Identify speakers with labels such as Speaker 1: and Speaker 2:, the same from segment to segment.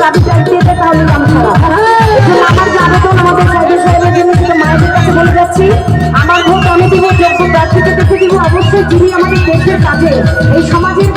Speaker 1: নিলাম ছাড়া এজন্য আমার যে আবেদন আমাদের সাইডে সাহেবের জন্য সেটা মায়েদের কাছে বলে যাচ্ছি। আমার ভোট আমি দিব যোগ্য প্রার্থীকে দেখে দিব। অবশ্যই যিনি আমাদের দেশের কাজে, এই সমাজের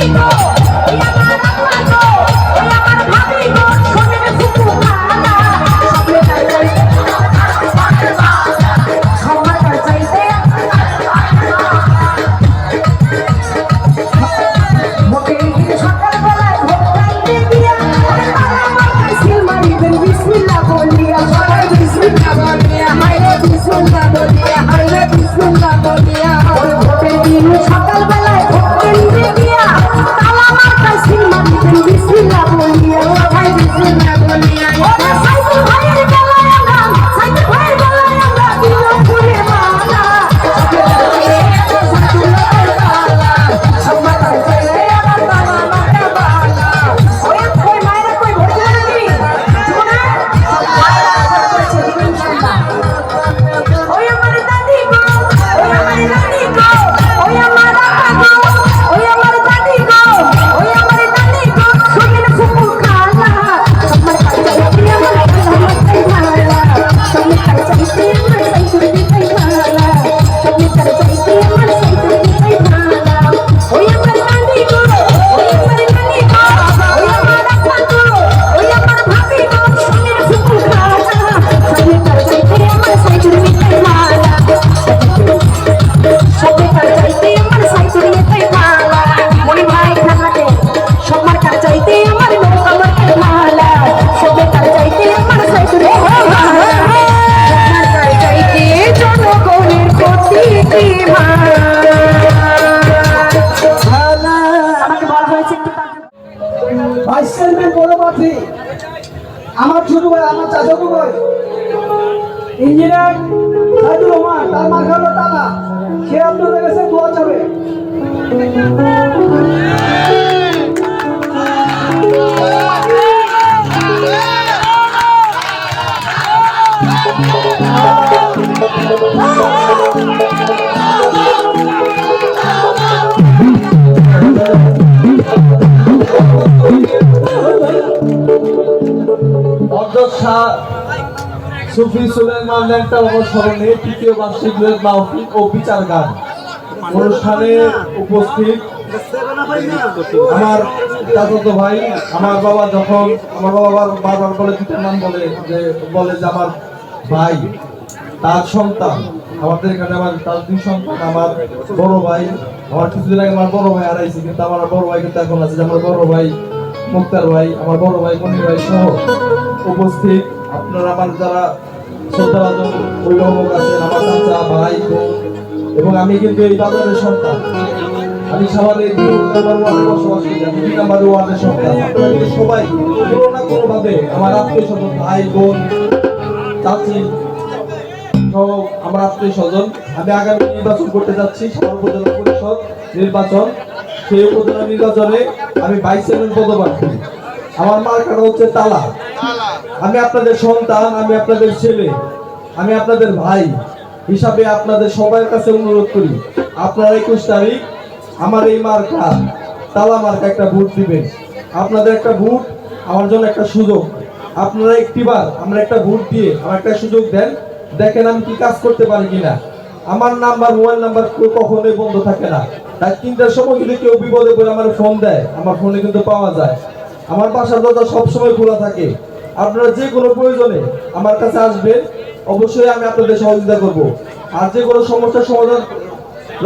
Speaker 1: আমার Oh,
Speaker 2: ভাইস চেয়ারম্যান বড় আমার ছোট ভাই, আমার চাচাতো ভাই। ইঞ্জিনিয়ার সাইদুর রহমান, তার মার্কা হলো তালা সে আপনাদের কাছে দোয়া যাবে
Speaker 3: সুফি সুলেমান অনুসরণে তৃতীয় বার্ষিক মাহফিল ও বিচার গান। অনুষ্ঠানে উপস্থিত আমার ভাই, আমার বাবা যখন, আমার বলে নাম বলে, যে বলে যে আমার ভাই, তার সন্তান, আমাদের এখানে আমার তার দুই সন্তান, আমার বড় ভাই, আমার কিছুদিন আগে আমার বড় ভাই হারাইছে, কিন্তু আমার বড় ভাই কিন্তু এখন আছে আমার বড় ভাই মুক্তার ভাই, আমার বড় ভাই, মনির ভাই সহ উপস্থিত। আপনারা আমার যারা শ্রদ্ধাভাজন অভিভাবক আছেন, আমার চাচা, ভাই, বোন, এবং আমি কিন্তু এই বাজারের সন্তান। আমি সবাই দুই নাম্বার ওয়ার্ডে বসবাস করি, আমি দুই নাম্বার ওয়ার্ডের সন্তান। সবাই কোনো না কোনো ভাবে আমার আত্মীয় স্বজন, ভাই, বোন, চাচি আমার আত্মীয় স্বজন। আমি আগামী নির্বাচন করতে যাচ্ছি সবার উপজেলা পরিষদ নির্বাচন। সেই উপজেলা নির্বাচনে আমি ভাইস চেয়ারম্যান পদপ্রার্থী আমার মার্কাটা হচ্ছে তালা। আমি আপনাদের সন্তান আমি আপনাদের ছেলে আমি আপনাদের ভাই হিসাবে আপনাদের সবার কাছে অনুরোধ করি আপনারা একুশ তারিখ আমার এই মার্কা তালা মার্কা একটা ভোট দিবেন। আপনাদের একটা ভোট আমার জন্য একটা সুযোগ। আপনারা একটিবার আমরা একটা ভোট দিয়ে আমার একটা সুযোগ দেন। দেখেন আমি কি কাজ করতে পারি কিনা। আমার নাম্বার, মোবাইল নাম্বার কখনোই বন্ধ থাকে না। তাই তিনটার সময় যদি কেউ বিপদে পড়ে, আমার ফোন দেয়। আমার ফোনে কিন্তু পাওয়া যায়। আমার বাসার দরজা সবসময় খোলা থাকে। আপনারা যে কোনো প্রয়োজনে আমার কাছে আসবেন। অবশ্যই আমি আপনাদের সহযোগিতা করব। আর যে কোনো সমস্যার সমাধান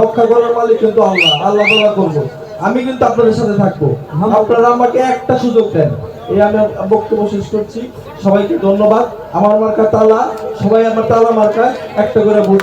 Speaker 3: রক্ষা করার মালিক কিন্তু আল্লাহ। আল্লাহ তাআলা করব। আমি কিন্তু আপনাদের সাথে থাকব। আপনারা আমাকে একটা সুযোগ দেন। এই আমি বক্তব্য শেষ করছি। সবাইকে ধন্যবাদ। আমার মার্কা তালা, সবাই আমার তালা মার্কা একটা করে ভোট